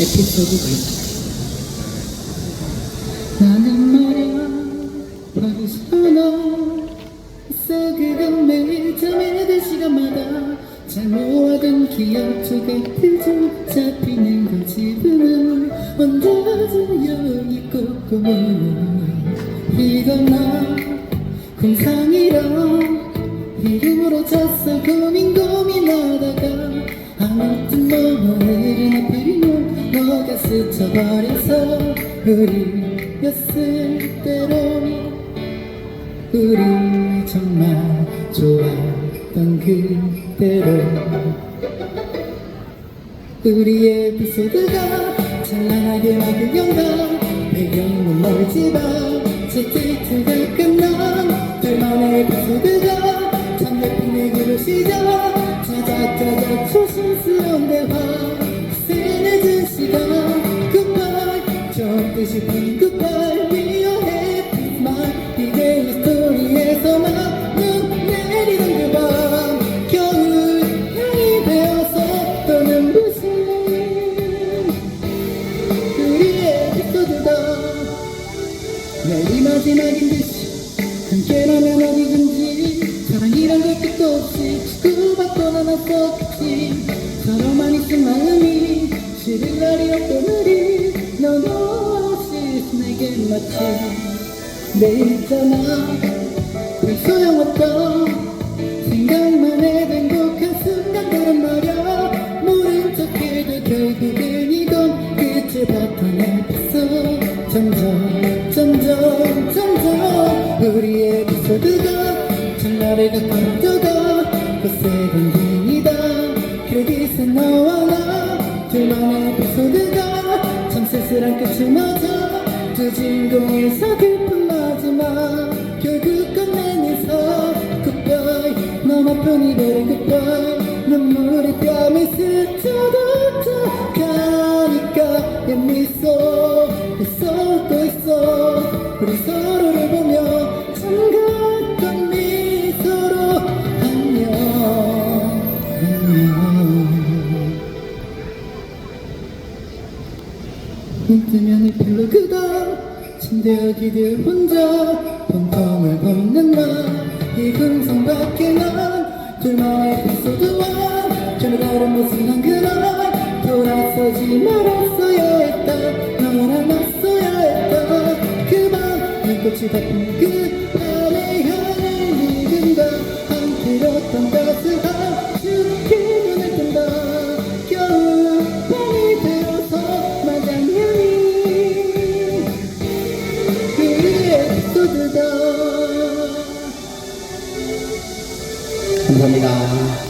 에피소드가 있다. 나는 말야 버리잖아 썩은 매일 잠에 들 시간마다 잘 모아둔 기억 조각들 좀 잡히는 걸 지금은 언제까지 여기 꼼꼼히 이건 나 공상이라 이름으로 쳤어 고민 고민하다가 아무 뜻 너머에는 하필이 면 너가 스쳐버려서 우리였을 때로 우리 정말 좋았던 그대로 우리의 에피소드가 찬란하게 막은 영광 배경은 멀지만 채찍트가 끝난 둘만의 에피소드가 참 예쁜 얘기로 시작 짜자짜자 조심스러운 뜻이 푼 goodbye We are happy smile 이게 이 스토리에서 만 눈 내리던 그밤 겨울 향이 되어서 떠는 부신 우리의 에피소드다. 매일 마지막인 듯이 함께라면 어디든지 사랑이란 걸 끝도 없이 주고받고 나눴었지. 서로만 있은 마음이 싫은 날이 없던 마치 내일 있잖아. 별 소용없던 생각만 해도 행복한 순간들은 말야. 모른 척해도 결국엔 이건 끝을 나타냈어. 점점 점점 점점 우리의 에피소드가 전날에 가까워져가 거세던 행이다. 크레딧은 너와 나 둘만의 에피소드가 참 쓸쓸한 끝을 두 주인공에서 깊은 마지막 결국 끝내면서 goodbye. 너만 이별의 눈물이 뺨에 스쳐도 가니까 내 미소 있어 또 있어. 우리 서로를 보며 잠갔던 미소로 안녕. 안녕. 눈 뜨면 에필로 그다 침대에 기대 혼자 펑펑을 벗는 나이 금성 밖에 난 둘만의 에피소드와 전혀 다른 모습 난 그날 돌아서지 말았어야 했다. 널 안았어야 했다. 그밤 눈꽃이 덮인 그 감사합니다.